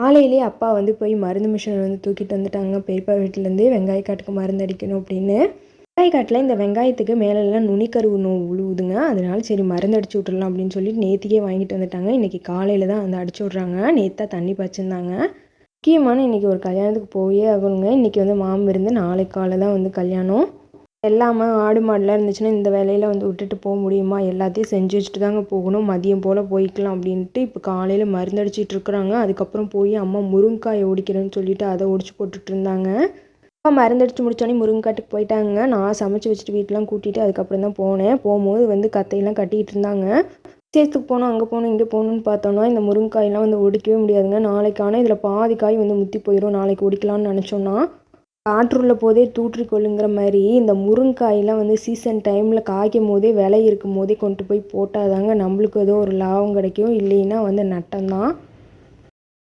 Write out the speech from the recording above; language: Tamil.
காலையிலேயே அப்பா வந்து போய் மருந்து மிஷின் வந்து தூக்கிட்டு வந்துட்டாங்க. பெரியப்பா வீட்டிலேருந்து வெங்காய காட்டுக்கு மருந்து அடிக்கணும் அப்படின்னு. வெங்காய காட்டில் இந்த வெங்காயத்துக்கு மேலெல்லாம் நுனிக்கருவு நோ உழுவுதுங்க. அதனால சரி மருந்து அடிச்சு விட்றலாம் அப்படின்னு சொல்லிட்டு நேற்றுக்கே வாங்கிட்டு வந்துட்டாங்க. இன்றைக்கி காலையில் தான் வந்து அடிச்சு விட்றாங்க. நேற்று தான் தண்ணி பாய்ச்சிருந்தாங்க. முக்கியமான இன்றைக்கி ஒரு கல்யாணத்துக்கு போயே ஆகணுங்க. இன்றைக்கி வந்து மாமிருந்து நாளைக்கு காலை தான் வந்து கல்யாணம். எல்லாமே ஆடு மாடுலாம் இருந்துச்சுன்னா இந்த வேலையில் வந்து விட்டுட்டு போக முடியுமா? எல்லாத்தையும் செஞ்சு வச்சுட்டு தாங்க போகணும். மதியம் போல் போய்க்கலாம் அப்படின்ட்டு இப்போ காலையில் மருந்தடிச்சிட்டு இருக்கிறாங்க. அதுக்கப்புறம் போய் அம்மா முருங்காயை ஒடிக்கிறேன்னு சொல்லிட்டு அதை ஒடிச்சு போட்டுட்டு இருந்தாங்க. அப்பா மருந்தடிச்சு முடித்தோடனே முருங்காட்டுக்கு போயிட்டாங்க. நான் சமைச்சு வச்சுட்டு வீட்டெலாம் கூட்டிகிட்டு அதுக்கப்புறம் தான் போனேன். போகும்போது வந்து கத்தையெல்லாம் கட்டிக்கிட்டு இருந்தாங்க. சேத்துக்கு போனோம் அங்கே போகணும் இங்கே போகணுன்னு பார்த்தோன்னா இந்த முருங்காயெல்லாம் வந்து ஒடிக்கவே முடியாதுங்க. நாளைக்கான இதில் பாதி காய் வந்து முத்தி போயிடும் நாளைக்கு ஒடிக்கலாம்னு நினச்சோன்னா காற்றுள்ள போதே தூற்றி கொள்ளுங்கிற மாதிரி இந்த முருங்காயெல்லாம் வந்து சீசன் டைமில் காய்க்கும் போதே விலை இருக்கும் போதே கொண்டு போய் போட்டால் தாங்க நம்மளுக்கு ஏதோ ஒரு லாபம் கிடைக்கும். இல்லைன்னா வந்து நட்டம்தான்.